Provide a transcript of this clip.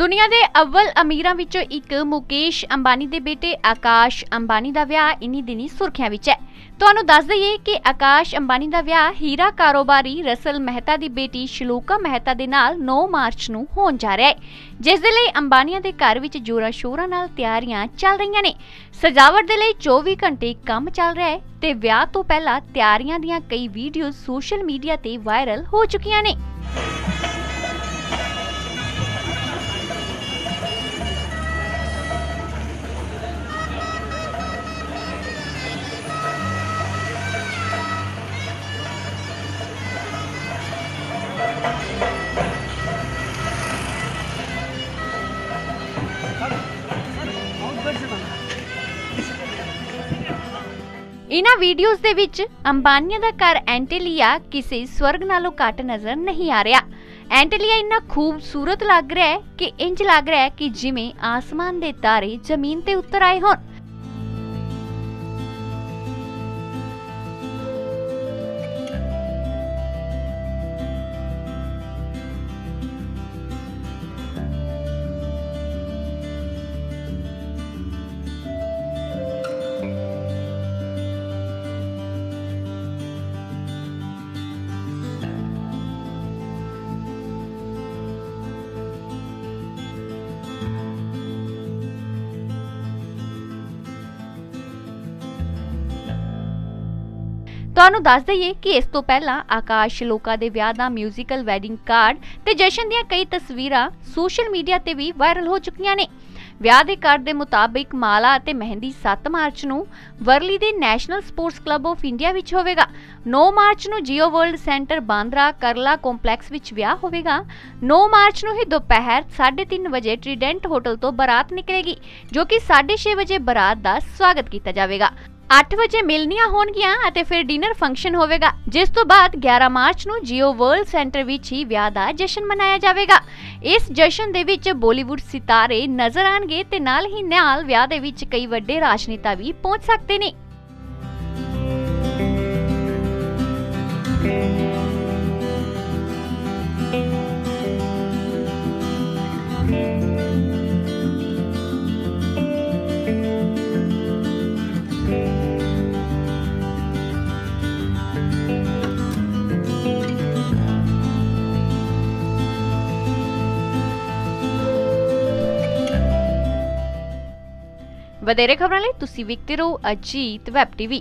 ਦੁਨੀਆ ਦੇ ਅਵਲ ਅਮੀਰਾਂ ਵਿੱਚੋਂ ਇੱਕ ਮੁਕੇਸ਼ ਅੰਬਾਨੀ ਦੇ ਬੇਟੇ ਆਕਾਸ਼ ਅੰਬਾਨੀ ਦਾ ਵਿਆਹ ਇਨੀ ਦਿਨੀ ਸੁਰਖੀਆਂ ਵਿੱਚ ਹੈ। ਤੁਹਾਨੂੰ ਦੱਸ ਦਈਏ ਕਿ ਆਕਾਸ਼ ਅੰਬਾਨੀ ਦਾ ਵਿਆਹ ਹੀਰਾ ਕਾਰੋਬਾਰੀ ਰਸਲ ਮਹਿਤਾ ਦੀ ਬੇਟੀ ਸ਼ਲੋਕਾ ਮਹਿਤਾ ਦੇ ਨਾਲ 9 ਮਾਰਚ ਨੂੰ ਹੋਣ ਜਾ ਰਿਹਾ ਹੈ। ਜਿਸ ਦੇ ਲਈ ਅੰਬਾਨੀਆਂ ਦੇ ਘਰ ਵਿੱਚ ਜੋਰਾਂ ਸ਼ੋਰਾਂ ਨਾਲ ਤਿਆਰੀਆਂ ਚੱਲ ਰਹੀਆਂ ਨੇ। ਸਜਾਵਟ ਦੇ ਲਈ 24 ਘੰਟੇ ਕੰਮ ਚੱਲ ਰਿਹਾ ਹੈ ਤੇ ਵਿਆਹ ਤੋਂ ਪਹਿਲਾਂ ਤਿਆਰੀਆਂ ਦੀਆਂ ਕਈ ਵੀਡੀਓ ਸੋਸ਼ਲ ਮੀਡੀਆ ਤੇ ਵਾਇਰਲ ਹੋ ਚੁੱਕੀਆਂ ਨੇ। ਇਹਨਾਂ ਵੀਡੀਓਜ਼ ਦੇ ਵਿੱਚ ਅੰਬਾਨੀਆਂ ਦਾ ਘਰ ਐਂਟੇਲੀਆ ਕਿਸੇ ਸਵਰਗ ਨਾਲੋਂ ਘੱਟ ਨਜ਼ਰ ਨਹੀਂ ਆ ਰਿਹਾ। ਐਂਟੇਲੀਆ ਇੰਨਾ ਖੂਬਸੂਰਤ ਲੱਗ ਰਿਹਾ ਹੈ ਕਿ ਇੰਜ ਲੱਗ ਰਿਹਾ ਹੈ ਕਿ ਜਿਵੇਂ ਆਸਮਾਨ ਦੇ ਤਾਰੇ ਜ਼ਮੀਨ ਤੇ ਉਤਰ ਆਏ ਹੋਣ। ਤੁਹਾਨੂੰ ਦੱਸ ਦਈਏ ਕਿ ਇਸ ਤੋਂ ਪਹਿਲਾਂ ਆਕਾਸ਼ ਲੋਕਾ ਦੇ ਵਿਆਹ ਦਾ ਮਿਊਜ਼ੀਕਲ ਵੈਡਿੰਗ ਕਾਰਡ ਤੇ ਜਸ਼ਨ ਦੀਆਂ ਕਈ ਤਸਵੀਰਾਂ ਸੋਸ਼ਲ ਮੀਡੀਆ ਤੇ ਵੀ ਵਾਇਰਲ ਹੋ ਚੁੱਕੀਆਂ ਨੇ। ਵਿਆਹ ਦੇ ਕਾਰਡ ਦੇ ਮੁਤਾਬਿਕ ਮਾਲਾ ਅਤੇ ਮਹਿੰਦੀ 7 ਮਾਰਚ ਨੂੰ ਵਰਲੀ ਦੇ national sports club of India ਵਿੱਚ ਹੋਵੇਗਾ। 9 ਮਾਰਚ ਨੂੰ ਜੀਓ ਵਰਲਡ ਸੈਂਟਰ ਬਾਂਦਰਾ ਕਰਲਾ ਕੰਪਲੈਕਸ ਵਿੱਚ ਵਿਆਹ ਹੋਵੇਗਾ। 9 ਮਾਰਚ ਨੂੰ ਹੀ ਦੁਪਹਿਰ 3:30 ਵਜੇ ਟ੍ਰੀਡੈਂਟ ਹੋਟਲ ਤੋਂ ਬਰਾਤ ਨਿਕਲੇਗੀ, ਜੋ ਕਿ 6:30 ਵਜੇ ਬਰਾਤ ਦਾ ਸਵਾਗਤ ਕੀਤਾ ਜਾਵੇਗਾ। 8 ਵਜੇ ਮਿਲਨੀਆਂ ਹੋਣਗੀਆਂ ਅਤੇ ਫਿਰ ਡਿਨਰ ਫੰਕਸ਼ਨ ਹੋਵੇਗਾ, ਜਿਸ ਤੋਂ ਬਾਅਦ 11 ਮਾਰਚ ਨੂੰ ਜੀਓ ਵਰਲਡ ਸੈਂਟਰ ਵਿੱਚ ਹੀ ਵਿਆਹ ਦਾ ਜਸ਼ਨ ਮਨਾਇਆ ਜਾਵੇਗਾ। ਇਸ ਜਸ਼ਨ ਦੇ ਵਿੱਚ ਬਾਲੀਵੁੱਡ ਸਿਤਾਰੇ ਨਜ਼ਰ ਆਣਗੇ ਤੇ ਨਾਲ ਹੀ ਨਾਲ ਵਿਆਹ ਦੇ ਵਿੱਚ ਕਈ ਵੱਡੇ ਰਾਜਨੇਤਾ ਵੀ ਪਹੁੰਚ ਸਕਦੇ ਨੇ। ਵਧੇਰੇ ਖਬਰਾਂ ਲਈ ਤੁਸੀਂ ਵੇਖਦੇ ਰਹੋ ਅਜੀਤ ਵੈਬ ਟੀਵੀ।